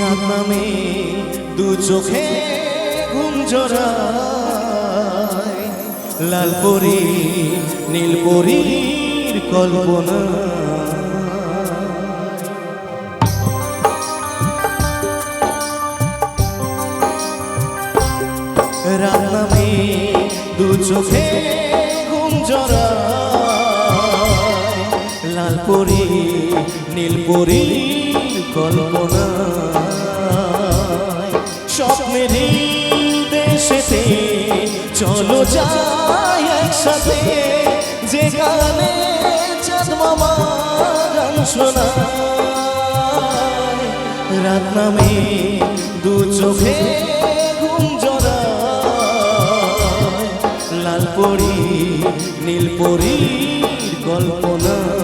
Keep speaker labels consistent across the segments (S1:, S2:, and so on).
S1: রাত নামে দু চোখে ঘুম জড়ায়। লাল পরি, নীল পরীর কল্পনা। রাত নামে দু চোখে ঘুম লাল পরি, নীল পরীর কল্পনা। যাই একসাথে। যে গানে রাত নামে দু চোখে ঘুম জড়ায়। লাল নীল কল্পনা।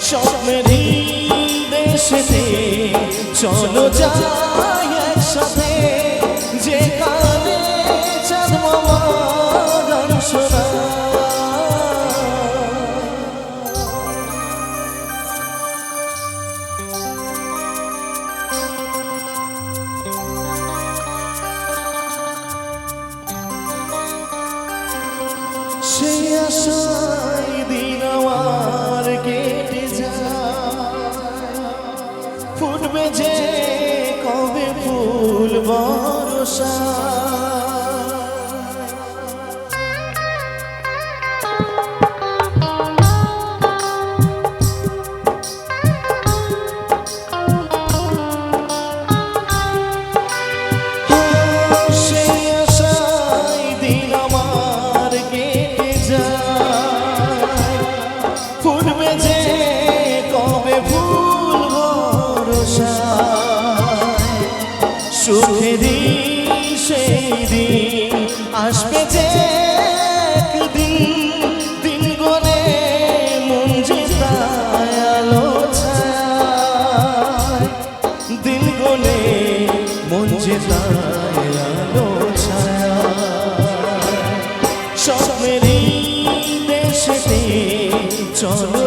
S1: স্বপ্নেরই দেশেতে চলো যাই একসাথে যে কানে চাঁদ মামা গান শোনায় সে ফুল সুখেরই সেই দিন আসবে যে একদিন। দিন গনে মন যে তাই আলো ছায়। দিন গনে মন আলো ছায়। স্বপ্নেরই দেশেতে চলো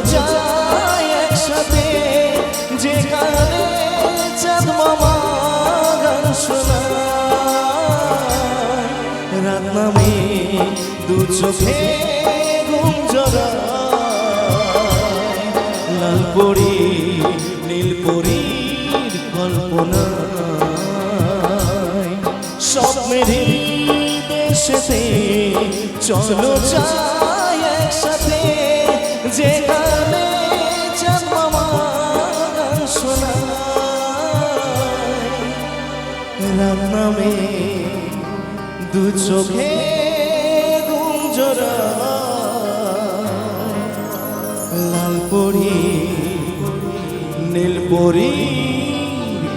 S1: চোখে লাল পরি, নীল পরীর কল্পনায়। স্বপ্নেরই দেশেতে চলো যাই একসাথে। যে রাত নামে দু চোখে জড়ায় লাল পরি নীল পরি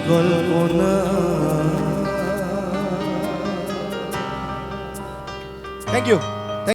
S1: কল্পনা। Thank you